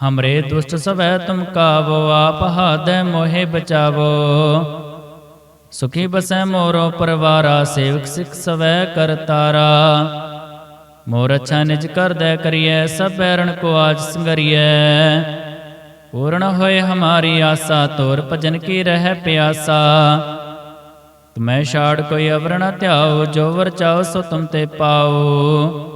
ਹਮਰੇ ਦੁਸ਼ਟ ਸਵੈ ਤੁਮ ਕਾਵੋ ਆਪ ਹਾਦੈ ਮੋਹਿ ਬਚਾਵੋ ਸੁਖੀ ਬਸੈ ਮੋਰੋ ਪਰਵਾਰਾ ਸੇਵਕ ਸਿਖ ਸਵੈ ਕਰਤਾਰਾ ਮੋਰ ਅੱਛਾ ਨਿਜ ਕਰਦੈ ਕਰੀਐ ਸਭ ਬੈਰਣ ਕੋ ਆਜ ਸੰਗਰੀਐ ਪੂਰਨ ਹੋਏ ਹਮਾਰੀ ਆਸਾ ਤੋਰ ਭਜਨ ਕੀ ਰਹਿ ਪਿਆਸਾ ਤੁਮੈ ਛਾੜ ਕੋਈ ਅਵਰ ਨ ਧਿਆਓ ਜੋ ਵਰ ਚਾਓ ਸੋ ਤੁਮ ਤੇ ਪਾਓ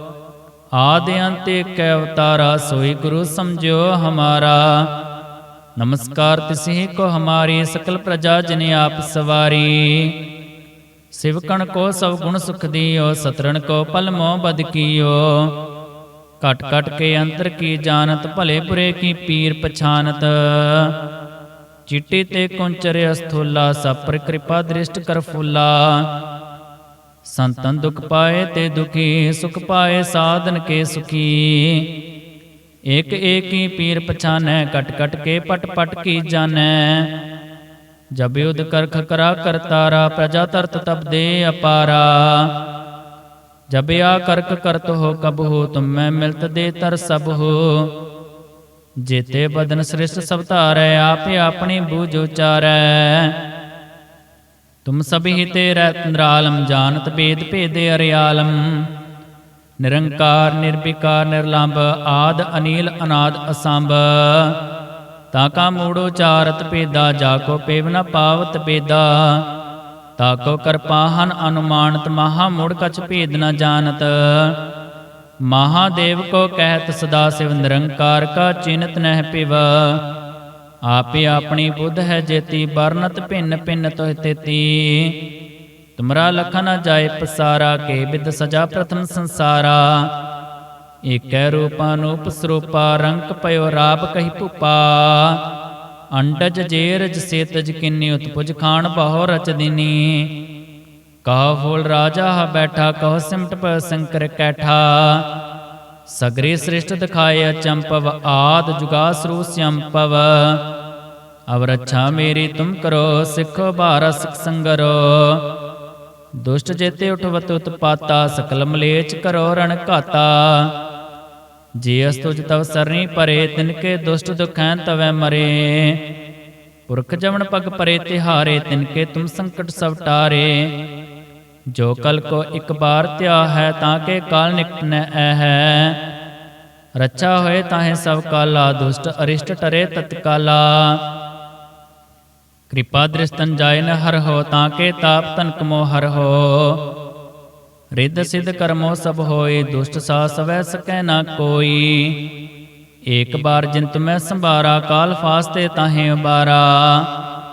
ਆਦ ਅੰਤ ਏਕ ਅਵਤਾਰਾ ਸੋਈ ਗੁਰੂ ਸਮਝੋ ਹਮਾਰਾ। ਨਮਸਕਾਰ ਤਿਸਹੀ ਕੋ ਹਮਾਰੀ ਸਕਲ ਪ੍ਰਜਾ ਜਿਨ ਆਪ ਸਵਾਰੀ। ਸਿਵਕਣ ਕੋ ਸਭ ਗੁਣ ਸੁਖ ਦੀਓ, ਸਤਰਣ ਕੋ ਪਲ ਮੋਹ ਬਦ ਕੀਓ। ਕਟ ਕਟ ਕੇ ਅੰਤਰ ਕੀ ਜਾਣਤ, ਭਲੇ ਬੁਰੇ ਕੀ ਪੀਰ ਪਛਾਨਤ। ਚਿੱਟੀ ਤੇ ਕੁੰਚਰ ਅਸਥੂਲਾ, ਸਪਰ ਕਿਰਪਾ ਦ੍ਰਿਸ਼ਟ ਕਰ ਫੁੱਲਾ। ਸੰਤਨ ਦੁਖ ਪਾਏ ਤੇ ਦੁਖੀ, ਸੁਖ ਪਾਏ ਸਾਧਨ ਕੇ ਸੁਖੀ। ਇਕ ਏਕੀ ਪੀਰ ਪਛਾਨੈ ਕਟ ਕਟ ਕੇ ਪਟ ਪਟ ਕੀ ਜਾਣੈ। ਜਬ ਯੁਧ ਕਰਖ ਕਰਾ ਕਰਤਾਰਾ ਪ੍ਰਜਾ ਤਰਤ ਤਬ ਦੇ ਅਪਾਰਾ। ਜਬ ਆ ਕਰਕ ਕਰਤ ਹੋ ਕਬ ਹੋ, ਤੁਮ ਮਿਲਤ ਦੇ ਤਰ ਸਭ ਹੋ। ਜੇਤੇ ਬਦਨ ਸ੍ਰਿਸ਼ਟ ਸਭ ਧਾਰੈ, ਆਪੇ ਆਪਣੀ ਬੂਝ ਉਚਾਰੈ। ਤੁਮ ਸਭੀ ਤੇ ਰਤਨਰਾਲਮ ਜਾਣਤ ਭੇਦ ਭੇਦੇ ਅਰਿਆਲਮ। ਨਿਰੰਕਾਰ ਨਿਰਭਿਕਾਰ ਨਿਰਲੰਭ, ਆਦ, ਅਨੀਲ, ਅਨਾਦ, ਅਸੰਭ। ਤਾ ਕਾ ਮੂੜੋ ਚਾਰਤ ਭੇਦਾ, ਜਾ ਕੋ ਪੇਵ ਨ ਪਾਵਤ ਭੇਦਾ। ਤਾ ਕੋ ਕਰਪਾਹਨ ਅਨੁਮਾਨਤ, ਮਹਾ ਮੂੜ ਕਛ ਭੇਦ ਨ ਜਾਣਤ। ਮਹਾਦੇਵ ਕੋ ਕਹਿਤ ਸਦਾ ਸਿਵ, ਨਿਰੰਕਾਰ ਕਾ ਚਿਨਤ ਨਹਿ ਪਿਵ। ਆਪੇ ਆਪਣੀ ਬੁੱਧ ਹੈ ਜੇਤੀ ਬਰਨਤ ਭਿੰਨ ਭਿੰਨ ਤੋਹਿ ਤੇਤੀ। ਤੁਮਰਾ ਲਖਨ ਜਾਏ ਪਸਾਰਾ, ਕੇ ਬਿਦ ਸਜਾ ਪ੍ਰਥਮ ਸੰਸਾਰਾ। ਏਕੈ ਰੂਪਾ ਸਰੂਪਾ, ਰੰਕ ਪਇਓ ਰਾਪ ਕਹੀ ਭੁਪਾ। ਅੰਡਜ ਜੇਰਜ ਸੇਤਜ ਕਿੰਨੀ, ਉਤਪੁਜ ਖਾਣ ਬਹੁ ਰਚ ਦਿਨੀ। ਕਹ ਫੂਲ ਰਾਜਾ ਹ ਬੈਠਾ, ਕਹ ਸਿਮਟ ਪ ਸੰਕਰ ਕੈਠਾ। ਸਗਰੇ ਸ੍ਰਿਸ਼ਟ ਦਿਖਾਏ ਚੰਪਵ, ਆਦ ਜੁਗਾ ਸਰੂ ਸੰਪਵ। ਅਵ ਰੱਛਾ ਮੇਰੀ ਤੁਮ ਕਰੋ, ਸਿੱਖੋ ਭਾਰ ਸਿਖ ਸੰਗਰੋ। ਦੁਸ਼ਟ ਜੇਤੇ ਉਠਵਤ ਉਤਪਾਤਾ, ਸਕਲ ਮਲੇਚ ਕਰੋ ਰਣ ਘਾਤਾ। ਜੇ ਅਸਤੁਜ ਤਵ ਸਰਨੀ ਪਰੇ ਤਿਨਕੇ ਦੁਸ਼ਟ ਦੁਖੈਂ ਤਵੈ ਮਰੇ। ਪੁਰਖ ਜਵਨ ਪਗ ਪਰੇ ਤਿਹਾਰੇ ਤਿਨਕੇ ਤੁਮ ਸੰਕਟ ਸਭ ਟਾਰੇ। ਜੋ ਕਲ ਕੋ ਇੱਕ ਬਾਰ ਧਿਆ ਹੈ ਤਾਂ ਕੇ ਕਾਲ ਨਿਕਟ ਨ ਐ ਹੈ। ਰੱਛਾ ਹੋਏ ਤਾਹੇ ਸਭ ਕਾਲਾ, ਦੁਸ਼ਟ ਅਰਿਸ਼ਟ ਟਰੇ ਤਤਕਾਲਾ ਕਿਰਪਾ ਦ੍ਰਿਸ਼ਤਨ ਜਾਇ ਨ ਹਰ ਹੋ ਤਾਂ ਕੇ ਤਾਪ ਤਨਕ ਮੋ ਹਰ ਹੋ। ਰਿੱਧ ਸਿਧ ਕਰਮੋ ਸਭ ਹੋਏ, ਦੁਸ਼ਟ ਸਾ ਸਵੈ ਸਕੈ ਨਾ ਕੋਈ। ਏਕ ਬਾਰ ਜਿੰਤ ਮੈਂ ਸੰਭਾਰਾ, ਕਾਲ ਫਾਸਤੇ ਤਾਹੇ ਉਬਾਰਾ।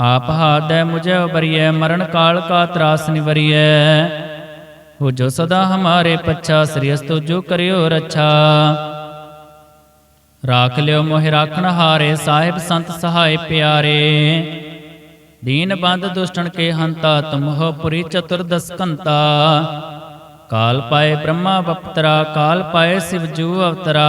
ਆਪ ਹਾਦੈ ਮੁਝੇ ਉਬਰੀਐ ਮਰਨ ਕਾਲ ਕਾ ਤਰਾਸ ਨਿਵਰੀਐ। ਹੋ ਜੋ ਸਦਾ ਹਮਾਰੇ ਪੱਛਾ, ਸ੍ਰੀ ਅਸਤੁ ਜੋ ਕਰਿਓ ਰੱਛਾ। ਰਾਖ ਲਿਓ ਮੋਹਿ ਰਾਖਣ ਹਾਰੇ, ਸਾਹਿਬ ਸੰਤ ਸਹਾਇ ਪਿਆਰੇ। ਦੀਨ ਬੰਦ ਦੁਸ਼ਟਣ ਕੇ ਹੰਤਾ, ਤੁਮ ਹੋ ਪੁਰੀ ਚਤੁਰਦਸ ਕੰਤਾ ਕਾਲ ਪਾਏ ਬ੍ਰਹਮਾ ਬਪਤਰਾ ਕਾਲ ਪਾਏ ਸਿਵ ਜੂ ਅਵਤਰਾ।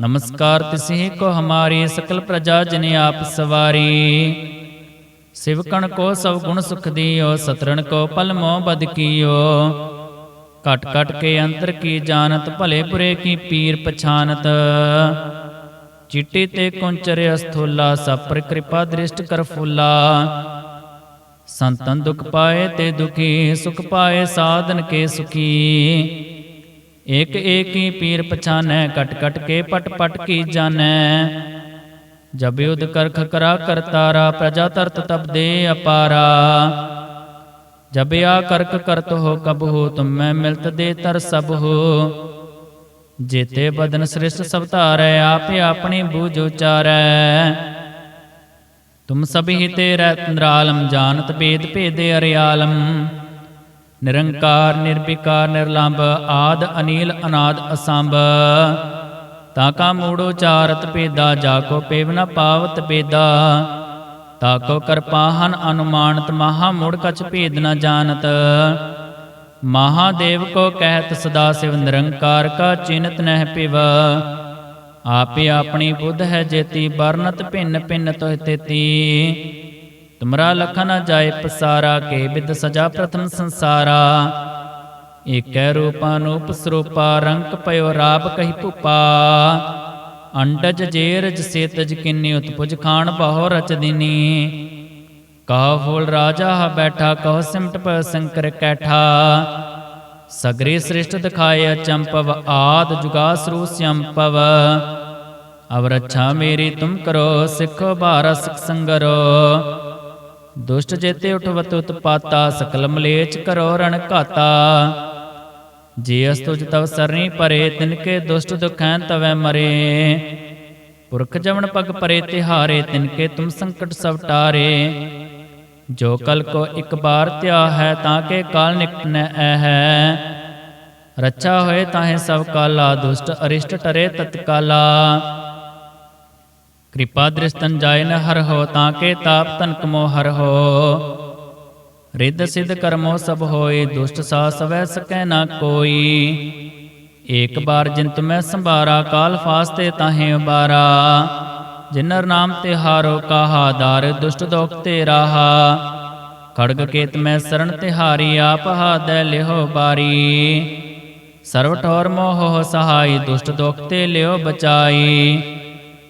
ਨਮਸਕਾਰ ਤਿਸਹੀ ਕੋ ਹਮਾਰੀ ਸਕਲ ਪ੍ਰਜਾ ਜਿਨ ਆਪ ਸਵਾਰੀ ਸਿਵਕਣ ਕੋ ਸਭ ਗੁਣ ਸੁਖ ਦਿਓ ਸਤਰਣ ਕੋ ਪਲ ਮੋ ਬਦ ਕੀਓ ਕਟ ਕਟ ਕੇ ਅੰਤਰ ਕੀ ਜਾਣਤ ਭਲੇ ਪੁਰੇ ਕੀ ਪੀਰ ਪਛਾਨਤ ਚਿੱਟੀ ਤੇ ਕੁੰਚਰ ਅਸਥੂਲਾ ਸਪਰ ਕਿਰਪਾ ਦ੍ਰਿਸ਼ਟ ਕਰ ਫੁੱਲਾ ਸੰਤਨ ਦੁਖ ਪਾਏ ਤੇ ਦੁਖੀ ਸੁਖ ਪਾਏ ਸਾਧਨ ਕੇ ਸੁਖੀ ਏਕ ਏਕੀ ਪੀਰ ਪਛਾਨੈ, ਕਟ ਕਟ ਕੇ ਪਟ ਪਟ ਕੀ ਜਾਣੈ। ਜਬ ਯੁਧ ਕਰਖ ਕਰਾ ਕਰਤਾਰਾ ਪ੍ਰਜਾ ਤਰਤ ਤਬ ਦੇ ਅਪਾਰਾ। ਜਬ ਆ ਕਰਕ ਕਰਤ ਹੋ, ਕਬ ਹੋ, ਤੁਮ ਮੈਂ ਮਿਲਤ ਦੇ ਤਰ ਸਭ ਹੋ। ਜੇਤੇ ਬਦਨ ਸ੍ਰਿਸ਼ਟ ਸਭ ਧਾਰੈ, ਆਪੇ ਆਪਣੀ ਬੂਝ ਉਚਾਰੈ। ਤੁਮ ਸਭੀ ਤੇ ਰਤਨਰਾਲਮ ਜਾਣਤ ਭੇਦ ਭੇਦੇ ਅਰਿਆਲਮ। ਨਿਰੰਕਾਰ, ਨਿਰਵਿਕਾਰ, ਨਿਰਲੰਭ, ਆਦ, ਅਨੀਲ, ਅਨਾਦ, ਅਸੰਭ। ਤਾ ਕਾ ਮੂੜੋ ਚਾਰਤ ਭੇਦਾ, ਜਾ ਕੋ ਪੇਵ ਨ ਪਾਵਤ ਭੇਦਾ। ਤਾ ਕੋ ਕਰਪਾਹਨ ਅਨੁਮਾਨਤ ਮਹਾ ਮੂੜ ਕਛ ਭੇਦ ਨ ਜਾਣਤ। ਮਹਾਦੇਵ ਕੋ ਕਹਿਤ ਸਦਾ ਸਿਵ ਨਿਰੰਕਾਰ ਕਾ ਚਿਨਤ ਨਹਿ ਪਿਵ ਆਪੇ ਆਪਣੀ ਬੁੱਧ ਹੈ ਜੇਤੀ, ਵਰਨਤ ਭਿੰਨ ਭਿੰਨ ਤੋਹਿ ਤੇਤੀ। ਤੁਮਰਾ ਲਖ ਨ ਜਾਏ ਪਸਾਰਾ, ਕੇ ਬਿਦ ਸਜਾ ਪ੍ਰਥਮ ਸੰਸਾਰਾ। ਏਕੈ ਰੂਪਾ ਸਰੂਪਾ ਰੰਕ ਪਇਓ ਰਾਪ ਕਹੀ ਭੂਪਾ। ਅੰਡਜ ਜੇਰਜ ਸੇਤਜ ਕਿੰਨੀ, ਉਤਪੁਜ ਖਾਨ ਬਹੁ ਰਚ ਦਿਨੀ। ਕਹ ਫੂਲ ਰਾਜਾ ਹ ਬੈਠਾ ਕਹ ਸਿਮਟ ਪ ਸੰਕਰ ਕੈਠਾ। ਸਗਰੇ ਸ੍ਰਿਸ਼ਟ ਦਿਖਾਏ ਚੰਪਵ ਆਦ ਜੁਗਾਸਰੂ ਸੰਪਵ। ਅਵ ਰੱਛਾ ਮੇਰੀ ਤੁਮ ਕਰੋ, ਸਿੱਖੋ ਬਾਰਾ ਸਿਖ ਸੰਗਰੋ। ਦੁਸ਼ਟ ਜੇਤੇ ਉਠਵਤ ਉਤਪਾਤਾ ਸਕਲ ਮਲੇਚ ਕਰੋ ਰਣ ਘਾਤਾ। ਜੇ ਅਸਤੁਜ ਤਵ ਸਰਨੀ ਪਰੇ ਤਿਨਕੇ ਦੁਸ਼ਟ ਦੁਖੈ ਤਵੈ ਮਰੇ। ਪੁਰਖ ਜਵਨ ਪਗ ਪਰੇ, ਤਿਹਾਰੇ ਤਿਨਕੇ ਤੁਮ ਸੰਕਟ ਸਭ ਟਾਰੇ। ਜੋ ਕਲ ਕੋ ਇੱਕ ਬਾਰ ਧਿਆ ਹੈ ਤਾਂ ਕੇ ਕਾਲ ਨਿਕਟ ਨ ਹੈ ਰੱਛਾ ਹੋਏ ਤਾਹੇ ਸਭ ਕਾਲਾ, ਦੁਸ਼ਟ ਅਰਿਸ਼ਟ ਟਰੇ ਤਤਕਾਲਾ। ਕਿਰਪਾ ਦ੍ਰਿਸ਼ਤਨ ਜਾਏ ਨ ਹਰ ਹੋ ਤਾਂ ਕੇ ਤਾਪ ਤਨ ਕਮੋ ਹਰ ਹੋ। ਰਿੱਧ ਸਿੱਧ ਕਰਮੋ ਸਭ ਹੋਏ, ਦੁਸ਼ਟ ਸਾ ਸਵੈ ਸਕੈ ਨਾ ਕੋਈ। ਏਕ ਬਾਰ ਜਿੰਤ ਮੈਂ ਸੰਭਾਰਾ, ਕਾਲ ਫਾਸਤੇ ਤਾਹੇ ਉਬਾਰਾ। ਜਿਨਰ ਨਾਮ ਤੇ ਹਾਰੋ ਕਾਹਾ, ਦਾਰ ਦੁਸ਼ਟ ਦੋਖ ਤੇ ਰਾਹਾ। ਖੜਗ ਕੇਤ ਮੈਂ ਸਰਣ ਤਿਹਾਰੀ ਆਪ ਹਾਦੈ ਲਿਹੋ ਬਾਰੀ। ਸਰਵ ਠੌਰ ਮੋਹ ਸਹਾਈ, ਦੁਸ਼ਟ ਦੋਖ ਤੇ ਲਿਓ ਬਚਾਈ।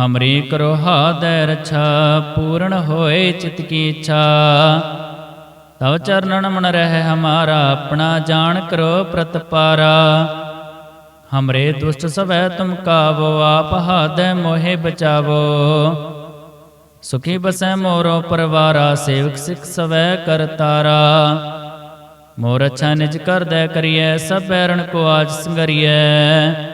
ਹਮਰੀ ਕਰੋ ਹਾਦੈ ਰਛਾ, ਪੂਰਨ ਹੋਏ ਚਿਤ ਕੀ ਇੱਛਾ। ਤਵ ਚਰਨਨ ਮਨ ਰਹਿ ਹਮਾਰਾ, ਆਪਣਾ ਜਾਣ ਕਰੋ ਪ੍ਰਤਪਾਰਾ ਹਮਰੇ ਦੁਸ਼ਟ ਸਵੈ ਤੁਮ ਕਾਵੋ, ਆਪ ਹਾਦੈ ਮੋਹਿ ਬਚਾਵੋ। ਸੁਖੀ ਬਸੈ ਮੋਰੋ ਪਰਵਾਰਾ, ਸੇਵਕ ਸਿਖ ਸਵੈ ਕਰਤਾਰਾ ਮੋਰ ਅੱਛਾ ਨਿਜ ਕਰਦੈ ਕਰੀਐ, ਸਭ ਬੈਰਣ ਕੋ ਆਜ ਸੰਗਰੀਐ।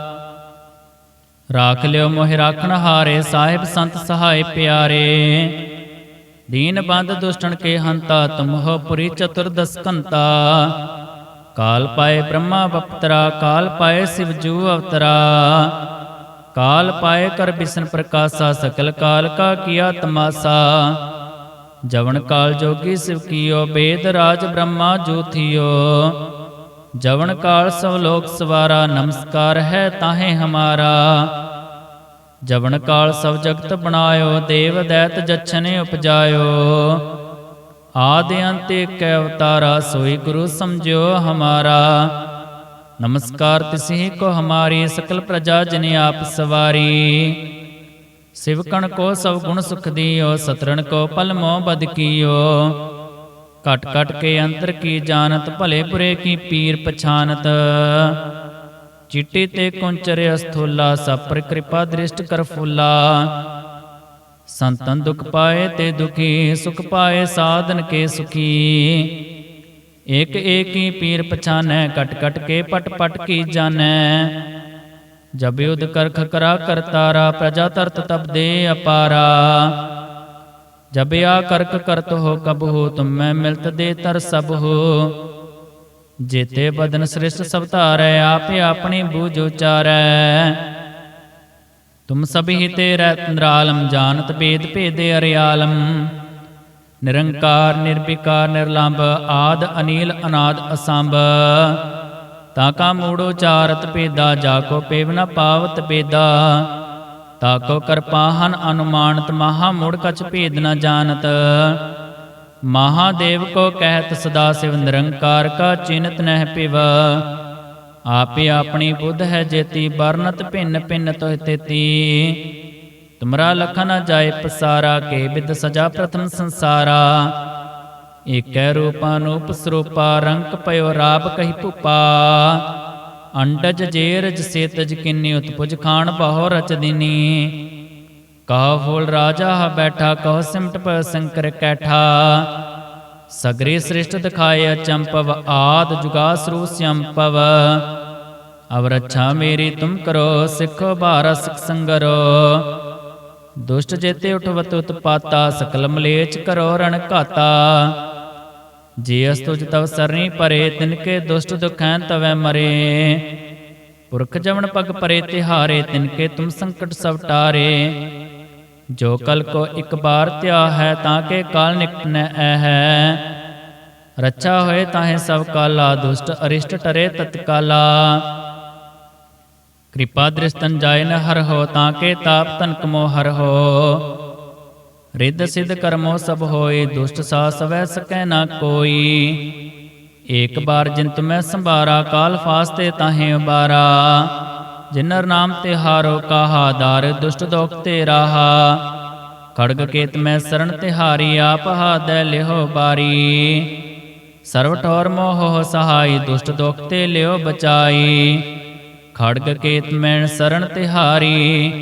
ਰਾਖ ਲਿਓ ਮੋਹਿ ਰਾਖਣ ਹਾਰੇ, ਸਾਹਿਬ ਸੰਤ ਸਹਾਇ ਪਿਆਰੇ। ਦੀਨ ਬੰਦ ਦੁਸ਼ਟਣ ਕੇ ਹੰਤਾ ਤੁਮ ਪੁਰੀ ਚਤੁਰਦਸਕੰਤਾ ਕਾਲ ਪਾਏ ਬ੍ਰਹਮਾ ਬਪਤਰਾ, ਕਾਲ ਪਾਏ ਸਿਵ ਜੂ ਅਵਤਰਾ। ਕਾਲ ਪਾਏ ਕਰ ਬਿਸ਼ਨ ਪ੍ਰਕਾਸ਼ਾ, ਸਕਲ ਕਾਲ ਕਾ ਕੀਆ ਤਮਾਸਾ। ਜਵਨ ਕਾਲ ਜੋਗੀ ਸਿਵ ਕੀਓ, ਬੇਦ ਰਾਜ ਬ੍ਰਹਮਾ ਜੂਥਿਓ ਜਵਨ ਕਾਲ ਸਭ ਲੋਕ ਸਵਾਰਾ, ਨਮਸਕਾਰ ਹੈ ਤਾਹੇ ਹਮਾਰਾ। ਜਵਨ ਕਾਲ ਸਭ ਜਗਤ ਬਣਾਇਓ, ਦੇਵ ਦੈਤ ਜਛਨੇ ਉਪਜਾਇਓ। ਆਦਿ ਅੰਤ ਏਕ ਅਵਤਾਰਾ, ਸੋਈ ਗੁਰੂ ਸਮਝਿਓ ਹਮਾਰਾ। ਨਮਸਕਾਰ ਤਿਸਹੀ ਕੋ ਹਮਾਰੀ, ਸਕਲ ਪ੍ਰਜਾ ਜਨ ਆਪ ਸਵਾਰੀ। ਸਿਵਕਣ ਕੋ ਸਭ ਗੁਣ ਸੁਖ ਦਿਓ, ਸਤਰਣ ਕੋ ਪਲ ਮੋ ਬਦ ਕੀਓ। ਕਟ ਕਟ ਕੇ ਅੰਤਰ ਕੀ ਜਾਣਤ, ਭਲੇ ਬੁਰੇ ਕੀ ਪੀਰ ਪਛਾਨਤ। ਚਿੱਟੀ ਤੇ ਕੁੰਚਰ ਅਸਥੂਲਾ ਸਪਰ ਕਿਰਪਾ ਦ੍ਰਿਸ਼ਟ ਕਰ ਫੁੱਲਾ। ਸੰਤਨ ਦੁਖ ਪਾਏ ਤੇ ਦੁਖੀ, ਸੁਖ ਪਾਏ ਸਾਧਨ ਕੇ ਸੁਖੀ। ਇਕ ਏਕੀ ਪੀਰ ਪਛਾਨੈ ਕਟ ਕਟ ਕੇ ਪਟ ਪਟ ਕੀ ਜਾਣੈ। ਜਬ ਯੁਧ ਕਰਖ ਕਰਾ ਕਰਤਾਰਾ ਪ੍ਰਜਾ ਤਰਤ ਤਬ ਦੇ ਅਪਾਰਾ। ਜਬ ਆ ਕਰਕ ਕਰਤ ਹੋ ਕਬ ਹੋ, ਤੁਮ ਮਿਲਤ ਦੇ ਤਰ ਸਭ ਹੋ। ਜੇਤੇ ਬਦਨ ਸ੍ਰਿਸ਼ਟ ਸਭ ਧਾਰੈ, ਆਪੇ ਆਪਣੀ ਬੂਝ ਉਚਾਰੈ। ਤੁਮ ਸਭੀ ਤੇ ਰਤਨਰਾਲਮ ਜਾਣਤ ਭੇਦ ਭੇਦੇ ਅਰਿਆਲਮ। ਨਿਰੰਕਾਰ, ਨਿਰਵਿਕਾਰ, ਨਿਰਲੰਭ, ਆਦ, ਅਨੀਲ, ਅਨਾਦ, ਅਸੰਭ। ਤਾ ਕਾ ਮੂੜੋ ਚਾਰਤ ਭੇਦਾ, ਜਾ ਕੋ ਪੇਵ ਨ ਪਾਵਤ ਭੇਦਾ। ਤਾ ਕੋ ਕਰਪਾਹਨ ਅਨੁਮਾਨਤ ਮਹਾ ਮੂੜ ਕਛ ਭੇਦ ਨ ਜਾਣਤ। ਮਹਾਦੇਵ ਕੋ ਕਹਿਤ ਸਦਾ ਸਿਵ ਨਿਰੰਕਾਰ ਕਾ ਚਿਨਤ ਨਹਿ ਪਿਵ। ਆਪੇ ਆਪਣੀ ਬੁੱਧ ਹੈ ਜੇਤੀ, ਵਰਨਤ ਭਿੰਨ ਭਿੰਨ ਤੋਹਿ ਤੇਤੀ। ਤੁਮਰਾ ਲਖਨ ਜਾਏ ਪਸਾਰਾ, ਕੇ ਬਿਦ ਸਜਾ ਪ੍ਰਥਮ ਸੰਸਾਰਾ। ਏਕੈ ਰੂਪਾ ਨੂਪ ਸਰੂਪਾ ਰੰਕ ਪਇਓ ਰਾਪ ਕਹੀ ਭੁਪਾ। ਅੰਡਜ ਜੇਰਜ ਸੇਤਜ ਕਿੰਨੀ ਉਤਪੁਜ ਖਾਨ ਬਹੁ ਰਚ ਦਿਨੀ। ਕਹ ਫੂਲ ਰਾਜਾ ਹ ਬੈਠਾ ਕਹ ਸਿਮਟ ਪ ਸੰਕਰ ਕੈਠਾ। ਸਗਰੇ ਸ੍ਰਿਸ਼ਟ ਦਿਖਾਏ ਚੰਪਵ ਆਦ ਜੁਗਾਸਰੂ ਸੰਪਵ। ਅਵ ਰੱਛਾ ਮੇਰੀ ਤੁਮ ਕਰੋ, ਸਿੱਖੋ ਭਾਰ ਸਿਖ ਸੰਗਰੋ। ਦੁਸ਼ਟ ਜੇਤੇ ਉਠਵਤ ਉਤਪਾਤਾ ਸਕਲ ਮਲੇਚ ਕਰੋ ਰਣ ਘਾਤਾ। ਜੇ ਅਸਤੁਜ ਤਵ ਸਰਣੀ ਪਰੇ ਤਿਨਕੇ ਦੁਸ਼ਟ ਦੁਖੈ ਤਵੈ ਮਰੇ। ਪੁਰਖ ਜਵਨ ਪਗ ਪਰੇ, ਤਿਹਾਰੇ ਤਿਨਕੇ ਤੁਮ ਸੰਕਟ ਸਭ ਟਾਰੇ। ਜੋ ਕਲ ਕੋ ਇੱਕ ਬਾਰ ਧਿਆ ਹੈ, ਤਾਂ ਕੇ ਕਾਲ ਨਿਕਟ ਨ ਹੈ ਰੱਛਾ ਹੋਏ ਤਾਹੇ ਸਭ ਕਾਲਾ, ਦੁਸ਼ਟ ਅਰਿਸ਼ਟ ਟਰੇ ਤਤਕਾਲਾ ਕਿਰਪਾ ਦ੍ਰਿਸ਼ਤਨ ਜਾਏ ਨ ਹਰ ਹੋ, ਤਾਂ ਕੇ ਤਾਪ ਤਨਕ ਮੋ ਹਰ ਹੋ। ਰਿੱਧ ਸਿਧ ਕਰਮੋ ਸਭ ਹੋਏ, ਦੁਸ਼ਟ ਸਾ ਸਵੈ ਸਕੈ ਨਾ ਕੋਈ। ਏਕ ਬਾਰ ਜਿਨ ਤੁਮੈ ਸੰਭਾਰਾ, ਕਾਲ ਫਾਸਤੇ ਤਾਹੇ ਉਬਾਰਾ। ਜਿਨਰ ਨਾਮ ਤੇ ਹਾਰੋ ਕਾਹਾ, ਦਾਰ ਦੁਸ਼ਟ ਦੋਖ ਤੇ ਰਾਹਾ। ਖੜਗ ਕੇਤ ਮੈਂ ਸਰਣ ਤਿਹਾਰੀ ਆਪ ਹਾਦੈ ਲਿਹੋ ਬਾਰੀ। ਸਰਵ ਠੌਰ ਮੋਹ ਸਹਾਈ, ਦੁਸ਼ਟ ਦੋਖ ਤੇ ਲਿਓ ਬਚਾਈ। ਖੜਗ ਕੇਤ ਮੈਂ ਸਰਣ ਤਿਹਾਰੀ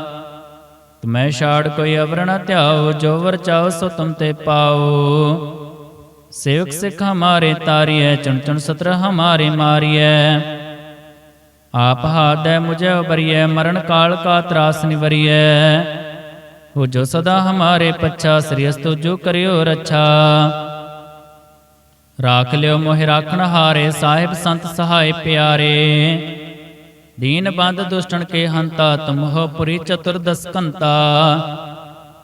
ਤੁਮੈ ਛਾੜ ਕੋਈ ਅਵਰ ਨ ਧਿਆਓ ਜੋ ਵਰ ਚਾਓ ਸੋ ਤੁਮ ਤੇ ਪਾਓ ਸੇਵਕ ਸਿੱਖ ਹਮਾਰੇ ਤਾਰੀਐ, ਚੁਣ ਚੁਣ ਸਤਰ ਹਮਾਰੇ ਮਾਰੀਐ। ਆਪ ਹਾਦੈ ਮੁਝੇ ਉਬਰੀਐ, ਮਰਨ ਕਾਲ ਕਾ ਤਰਾਸ ਨਿਵਰੀਐ। ਹੋ ਜੋ ਸਦਾ ਹਮਾਰੇ ਪੱਛਾ, ਸ੍ਰੀ ਅਸਤੁ ਜੋ ਕਰਿਓ ਰੱਛਾ। ਰਾਖ ਲਿਓ ਮੋਹਿ ਰਾਖਣ ਹਾਰੇ, ਸਾਹਿਬ ਸੰਤ ਸਹਾਇ ਪਿਆਰੇ। ਦੀਨ ਬੰਦ ਦੁਸ਼ਟਨ ਕੇ ਹੰਤਾ ਤੁਮ ਹੋ ਪੁਰੀ ਚਤੁਰਦਸ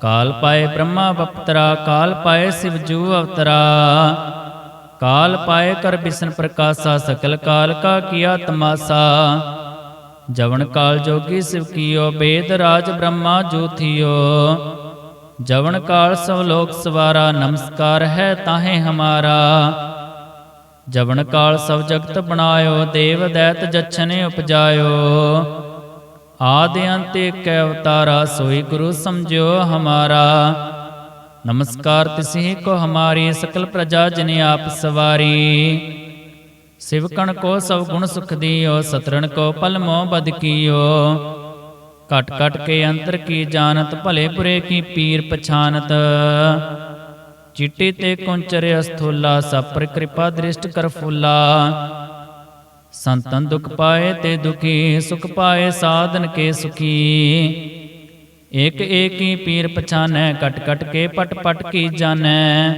ਕਾਲ ਪਾਏ ਬ੍ਰਹਮਾ ਬਪਤਰਾ, ਕਾਲ ਪਾਏ ਸਿਵ ਜੂ ਅਵਤਰਾ। ਕਾਲ ਪਾਏ ਕਰ ਬਿਸ਼ਨ ਪ੍ਰਕਾਸ਼ਾ, ਸਕਲ ਕਾਲ ਕਾ ਕੀਆ ਤਮਾਸਾ ਜਵਨ ਕਾਲ ਜੋਗੀ ਸਿਵ ਕੀਓ, ਬੇਦ ਰਾਜ ਬ੍ਰਹਮਾ ਜੂਥਿਓ ਜਵਨ ਕਾਲ ਸਭ ਲੋਕ ਸਵਾਰਾ, ਨਮਸਕਾਰ ਹੈ ਤਾਹੇ ਹਮਾਰਾ। ਜਵਨ ਕਾਲ ਸਭ ਜਗਤ ਬਣਾਇਓ, ਦੇਵ ਦੈਤ ਜਛਨੇ ਉਪਜਾਇਓ। ਆਦਿ ਅੰਤ ਏਕ ਅਵਤਾਰਾ, ਸੋਈ ਗੁਰੂ ਸਮਝਿਓ ਹਮਾਰਾ। ਨਮਸਕਾਰ ਤਿਸਹੀ ਕੋ ਹਮਾਰੀ, ਸਕਲ ਪ੍ਰਜਾ ਜਿਨ ਆਪ ਸਵਾਰੀ। ਸਿਵਕਣ ਕੋ ਸਭ ਗੁਣ ਸੁਖ ਦੀਓ, ਸਤਰਣ ਕੋ ਪਲ ਮੋਹ ਬਦ ਕੀਓ। ਕਟ ਕਟ ਕੇ ਅੰਤਰ ਕੀ ਜਾਣਤ, ਭਲੇ ਪੁਰੇ ਕੀ ਪੀਰ ਪਛਾਨਤ। ਚਿੱਟੀ ਤੇ ਕੁੰਚਰ ਅਸਥੂਲਾ ਸਪਰ ਕਿਰਪਾ ਦ੍ਰਿਸ਼ਟ ਕਰ ਫੁੱਲਾ। ਸੰਤਨ ਦੁਖ ਪਾਏ ਤੇ ਦੁਖੀ, ਸੁਖ ਪਾਏ ਸਾਧਨ ਕੇ ਸੁਖੀ। ਇਕ ਏਕੀ ਪੀਰ ਪਛਾਨੈ ਕਟ ਕਟ ਕੇ ਪਟ ਪਟ ਕੀ ਜਾਣੈ।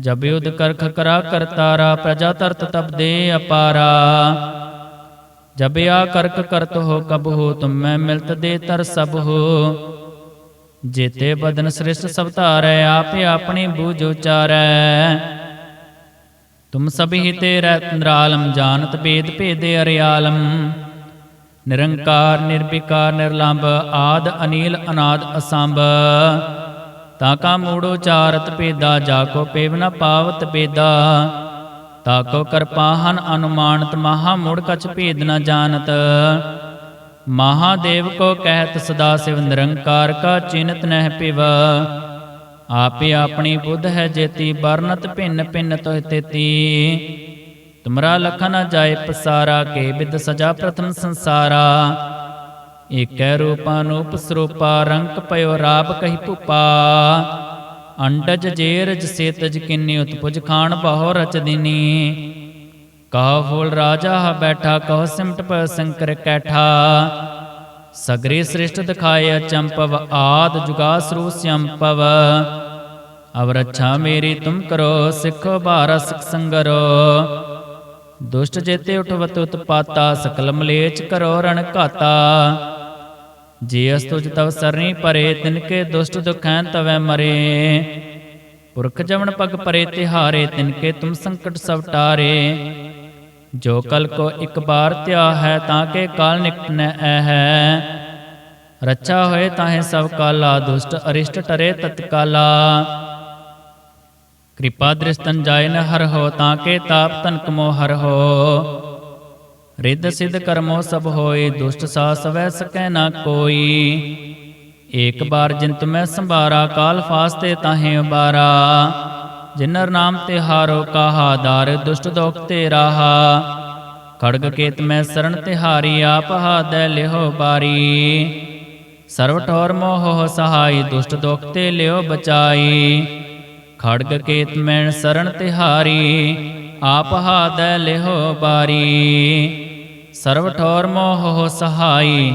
ਜਬ ਯੁਧ ਕਰਖ ਕਰਾ ਕਰਤਾਰਾ ਪ੍ਰਜਾ ਤਰਤ ਤਬ ਦੇ ਅਪਾਰਾ। ਜਬ ਆ ਕਰਕ ਕਰਤ ਹੋ ਕਬ ਹੋ, ਤੁਮ ਮਿਲਤ ਦੇ ਤਰ ਸਭ ਹੋ। ਜੇਤੇ ਬਦਨ ਸ੍ਰਿਸ਼ਟ ਸਭ ਧਾਰੈ, ਆਪੇ ਆਪਣੀ ਬੂਝ ਉਚਾਰੈ। ਤੁਮ ਸਭੀ ਤੇਰੇ, ਤੰਦਰਾਲਮ, ਜਾਣਤ ਭੇਦ ਭੇਦੇ ਅਰਿਆਲਮ। ਨਿਰੰਕਾਰ, ਨਿਰਵਿਕਾਰ, ਨਿਰਲੰਭ, ਆਦ, ਅਨੀਲ, ਅਨਾਦ, ਅਸੰਭ। ਤਾਕਾ ਮੂੜੋ ਚਾਰਤ ਭੇਦਾ, ਜਾ ਕੋ ਪੇਵ ਨ ਪਾਵਤ ਭੇਦਾ। ਤਾਕੋ ਕਰਪਾਹਨ ਅਨੁਮਾਨਤ, ਮਹਾ ਮੂੜ ਕਛ ਭੇਦ ਨ ਜਾਣਤ। ਮਹਾਦੇਵ ਕੋ ਕਹਿਤ ਸਦਾ ਸਿਵ ਨਿਰੰਕਾਰ ਕਾ ਚਿਨਤ ਨਹਿ ਪਿਵ। ਆਪੇ ਆਪਣੀ ਬੁੱਧ ਹੈ ਜੇਤੀ, ਵਰਨਤ ਭਿੰਨ ਭਿੰਨ ਤੋਹਿ ਤੇਤੀ। ਤੁਮਰਾ ਲਖਨ ਨ ਜਾਏ ਪਸਾਰਾ, ਕੇ ਬਿਦ ਸਜਾ ਪ੍ਰਥਮ ਸੰਸਾਰਾ। ਏਕੈ ਰੂਪਾ ਸਰੂਪਾ ਰੰਕ ਪਇਓ ਰਾਪ ਕਹੀ ਭੂਪਾ। ਅੰਡਜ ਜੇਰਜ ਸੇਤਜ ਕਿੰਨੀ, ਉਤਪੁਜ ਖਾਣ ਬਹੁ ਰਚ ਦਿਨੀ। ਕਹ ਫੂਲ ਰਾਜਾ ਹ ਬੈਠਾ, ਕਹ ਸਿਮਟ ਪ ਸੰਕਰ ਕੈਠਾ। ਸਗਰੇ ਸ੍ਰਿਸ਼ਟ ਦਿਖਾਏ ਚੰਪਵ ਆਦ ਜੁਗਾ ਸਰੂ ਸੰਪਵ ਅਵ ਰੱਛਾ ਮੇਰੀ ਤੁਮ ਕਰੋ, ਸਿੱਖੋ ਭਾਰ ਸਿਖ ਸੰਗਰੋ। ਦੁਸ਼ਟ ਜੇਤੇ ਉਠਵਤ ਉਤਪਾਤਾ, ਸਕਲ ਮਲੇਚ ਕਰੋ ਰਣ ਘਾਤਾ। ਜੇ ਅਸਤੁਜ ਤਵ ਸਰਨੀ ਪਰੇ ਤਿਨਕੇ ਦੁਸ਼ਟ ਦੁਖੈ ਤਵੈ ਮਰੇ। ਪੁਰਖ ਜਵਨ ਪਗ ਪਰੇ ਤਿਹਾਰੇ ਤਿਨਕੇ ਤੁਮ ਸੰਕਟ ਸਭ ਟਾਰੇ। ਜੋ ਕਲ ਕੋ ਇੱਕ ਬਾਰ ਧਿਆ ਹੈ, ਤਾਂ ਕੇ ਕਾਲ ਨਿਕਟ ਐ ਹੈ ਰੱਛਾ ਹੋਏ ਤਾਹੇ ਸਭ ਕਾਲਾ, ਦੁਸ਼ਟ ਅਰਿਸ਼ਟ ਟਰੇ ਤਤਕਾਲਾ ਕਿਰਪਾ ਦ੍ਰਿਸ਼ਤਨ ਜਾਇ ਨ ਹਰ ਹੋ, ਤਾਂ ਕੇ ਤਾਪ ਤਨਕ ਮੋ ਹਰ ਹੋ। ਰਿੱਧ ਸਿਧ ਕਰਮੋ ਸਭ ਹੋਏ, ਦੁਸ਼ਟ ਸਾ ਸਵੈ ਸਕੈ ਨਾ ਕੋਈ। ਏਕ ਬਾਰ ਜਿੰਤ ਮੈਂ ਸੰਭਾਰਾ, ਕਾਲ ਫਾਸਤੇ ਤਾਹੇ ਉਬਾਰਾ। ਜਿਨਰ ਨਾਮ ਤੇ ਹਾਰੋ ਕਾਹਾ, ਦਾਰ ਦੁਸ਼ਟ ਦੋਖ ਤੇ ਰਾਹਾ। ਖੜਗ ਕੇਤ ਮੈਂ ਸਰਣ ਤਿਹਾਰੀ ਆਪ ਹਾਦੈ ਲਿਹੋ ਬਾਰੀ। ਸਰਵ ਠੌਰ ਮੋਹ ਸਹਾਈ, ਦੁਸ਼ਟ ਦੋਖ ਤੇ ਲਿਓ ਬਚਾਈ। ਖੜਗ ਕੇਤ ਮੈਂ ਸਰਣ ਤਿਹਾਰੀ ਆਪ ਹਾਦੈ ਲਿਹੋ ਬਾਰੀ। ਸਰਵ ਠੌਰ ਮੋਹ ਸਹਾਈ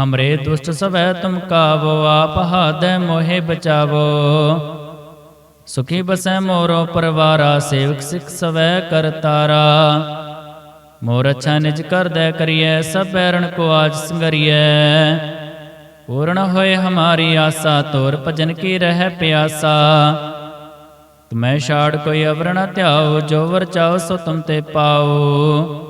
ਹਮਰੇ ਦੁਸ਼ਟ ਸਵੈ ਤੁਮ ਕਾਵੋ ਆਪ ਹਾਦੈ ਮੋਹਿ ਬਚਾਵੋ ਸੁਖੀ ਬਸੈ ਮੋਰੋ ਪਰਵਾਰਾ ਸੇਵਕ ਸਿਖ ਸਵੈ ਕਰਤਾਰਾ ਮੋਰ ਅੱਛਾ ਨਿਜ ਕਰਦੈ ਕਰੀਐ ਸਭ ਬੈਰਣ ਕੋ ਆਜ ਸੰਗਰੀਐ ਪੂਰਨ ਹੋਏ ਹਮਾਰੀ ਆਸਾ ਤੋਰ ਭਜਨ ਕੀ ਰਹਿ ਪਿਆਸਾ ਤੁਮੈ ਛਾੜ ਕੋਈ ਅਵਰਣ ਧਿਆਓ ਜੋ ਵਰ ਚਾਓ ਸੋ ਤੁਮ ਤੇ ਪਾਓ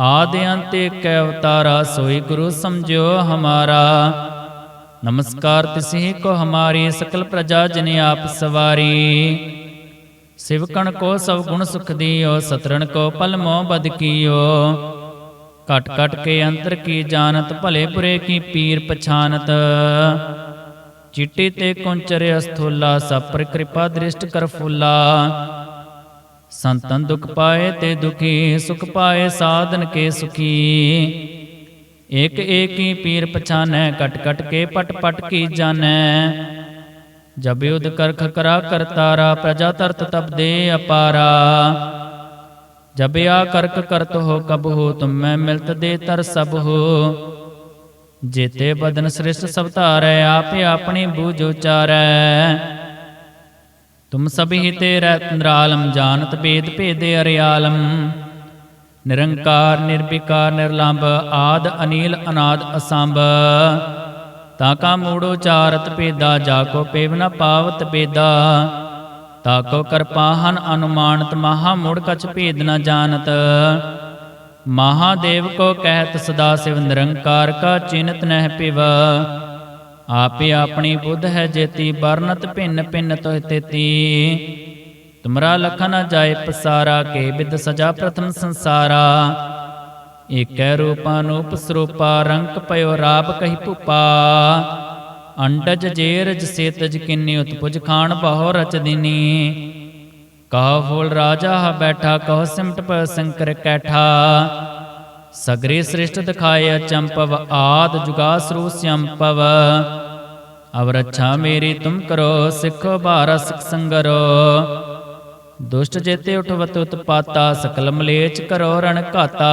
ਆਦਿ ਅੰਤ ਏਕ ਅਵਤਾਰਾ, ਸੋਈ ਗੁਰੂ ਸਮਝੋ ਹਮਾਰਾ। ਨਮਸਕਾਰ ਤਿਸਹੀ ਕੋ ਹਮਾਰੀ, ਸਕਲ ਪ੍ਰਜਾ ਜਿਨ ਆਪ ਸਵਾਰੀ। ਸਿਵਕਣ ਕੋ ਸਭ ਗੁਣ ਸੁਖ ਦੀਓ, ਸਤਰਣ ਕੋ ਪਲ ਮੋਹ ਬਦ ਕੀਓ। ਕਟ ਕਟ ਕੇ ਅੰਤਰ ਕੀ ਜਾਣਤ, ਭਲੇ ਬੁਰੇ ਕੀ ਪੀਰ ਪਛਾਨਤ। ਚਿੱਟੀ ਤੇ ਕੁੰਚਰ ਅਸਥੂਲਾ, ਸਪਰ ਕਿਰਪਾ ਦ੍ਰਿਸ਼ਟ ਕਰ ਫੁੱਲਾ। ਸੰਤਨ ਦੁਖ ਪਾਏ ਤੇ ਦੁਖੀ, ਸੁਖ ਪਾਏ ਸਾਧਨ ਕੇ ਸੁਖੀ। ਇਕ ਏਕੀ ਪੀਰ ਪਛਾਨੈ ਕਟ ਕਟ ਕੇ ਪਟ ਪਟ ਕੀ ਜਾਣੈ। ਜਬ ਯੁਧ ਕਰਖ ਕਰਾ ਕਰਤਾਰਾ ਪ੍ਰਜਾ ਤਰਤ ਤਬ ਦੇ ਅਪਾਰਾ। ਜਬ ਆ ਕਰਕ ਕਰਤ ਹੋ ਕਬ ਹੋ, ਤੁਮ ਮੈਂ ਮਿਲਤ ਦੇ ਤਰ ਸਭ ਹੋ। ਜੇਤੇ ਬਦਨ ਸ੍ਰਿਸ਼ਟ ਸਭ ਧਾਰੈ, ਆਪੇ ਆਪਣੀ ਬੂਝ ਉਚਾਰੈ। ਤੁਮ ਸਭੀ ਤੇ ਨਿਰਾਲਮ, ਜਾਣਤ ਭੇਦ ਭੇਦੇ ਅਰਿਆਲਮ। ਨਿਰੰਕਾਰ, ਨਿਰਵਿਕਾਰ, ਨਿਰਲੰਭ, ਆਦ, ਅਨੀਲ, ਅਨਾਦ, ਅਸੰਭ। ਤਾ ਕਾ ਮੂੜੋ ਚਾਰਤ ਭੇਦਾ, ਜਾ ਕੋ ਪੇਵ ਨ ਪਾਵਤ ਬੇਦਾ। ਤਾ ਕੋ ਕਰਪਾਹਨ ਅਨੁਮਾਨਤ, ਮਹਾ ਮੂੜ ਕਛ ਭੇਦ ਨ ਜਾਣਤ। ਮਹਾਦੇਵ ਕੋ ਕਹਿਤ ਸਦਾ ਸਿਵ, ਨਿਰੰਕਾਰ ਕਾ ਚਿਨਤ ਨਹਿ ਪਿਵ। ਆਪੇ ਆਪਣੀ ਬੁੱਧ ਹੈ ਜੇਤੀ ਬਰਨਤ ਭਿੰਨ ਭਿੰਨ ਤੋਹਿ ਤੇਤੀ। ਤੁਮਰਾ ਲਖਨ ਨ ਜਾਏ ਪਸਾਰਾ, ਕੇ ਬਿਦ ਸਜਾ ਪ੍ਰਥਮ ਸੰਸਾਰਾ। ਏਕੈ ਰੂਪਾ ਸਰੂਪਾ ਰੰਕ ਪਇਓ ਰਾਬ ਕਹੀ ਭੁਪਾ। ਅੰਡਜ ਜੇਰਜ ਸੇਤਜ ਕਿੰਨੀ, ਉਤਪੁਜ ਖਾਣ ਬਹੁ ਰਚ ਦਿਨੀ। ਕਹ ਫੂਲ ਰਾਜਾ ਹ ਬੈਠਾ, ਕਹ ਸਿਮਟ ਪ ਸੰਕਰ ਕੈਠਾ। ਸਗਰੇ ਸ੍ਰਿਸ਼ਟ ਦਿਖਾਇਆ ਚੰਪਵ, ਆਦ ਜੁਗਾ ਸਰੂ ਅਵ ਰੱਛਾ ਮੇਰੀ ਤੁਮ ਕਰੋ, ਸਿੱਖੋ ਭਾਰ ਸਿਖ ਸੰਗਰੋ। ਦੁਸ਼ਟ ਜੇਤੇ ਉਠਵਤ ਉਤਪਾਤਾ, ਸਕਲ ਮਲੇਚ ਕਰੋ ਰਣ ਘਾਤਾ।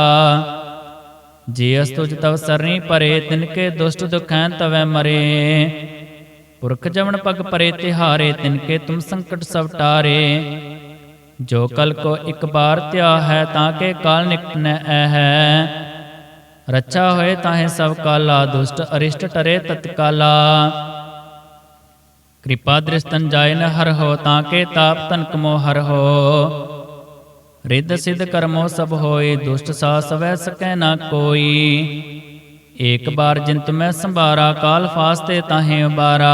ਜੇ ਅਸਤੁਜ ਤਵ ਸਰਨੀ ਪਰੇ ਤਿਨਕੇ ਦੁਸ਼ਟ ਦੁਖੈਂ ਤਵੈ ਮਰੇ। ਪੁਰਖ ਜਮਨ ਪਗ ਪਰੇ ਤਿਹਾਰੇ ਤਿਨਕੇ ਤੁਮ ਸੰਕਟ ਸਭ ਟਾਰੇ। ਜੋ ਕਲ ਕੋ ਇੱਕ ਬਾਰ ਧਿਆ ਹੈ ਤਾਂ ਕੇ ਕਾਲ ਨਿਕਟ ਨ ਐ ਹੈ। ਰੱਛਾ ਹੋਏ ਤਾਹੇ ਸਭ ਕਾਲਾ, ਦੁਸ਼ਟ ਅਰਿਸ਼ਟ ਟਰੇ ਤਤਕਾਲਾ। ਕਿਰਪਾ ਦ੍ਰਿਸ਼ਤਨ ਜਾਇ ਨ ਹਰ ਹੋ ਤਾਂ ਕੇ ਤਾਪ ਤਨਕ ਮੋ ਹਰ ਹੋ। ਰਿੱਧ ਸਿੱਧ ਕਰਮੋ ਸਭ ਹੋਏ, ਦੁਸ਼ਟ ਸਾ ਸਵੈ ਸਕੈ ਨਾ ਕੋਈ। ਏਕ ਬਾਰ ਜਿੰਤ ਮੈਂ ਸੰਭਾਰਾ, ਕਾਲ ਫਾਸਤੇ ਤਾਹੇ ਉਬਾਰਾ।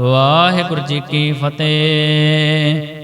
ਵਾਹਿਗੁਰੂ ਜੀ ਕੀ ਫਤਿਹ।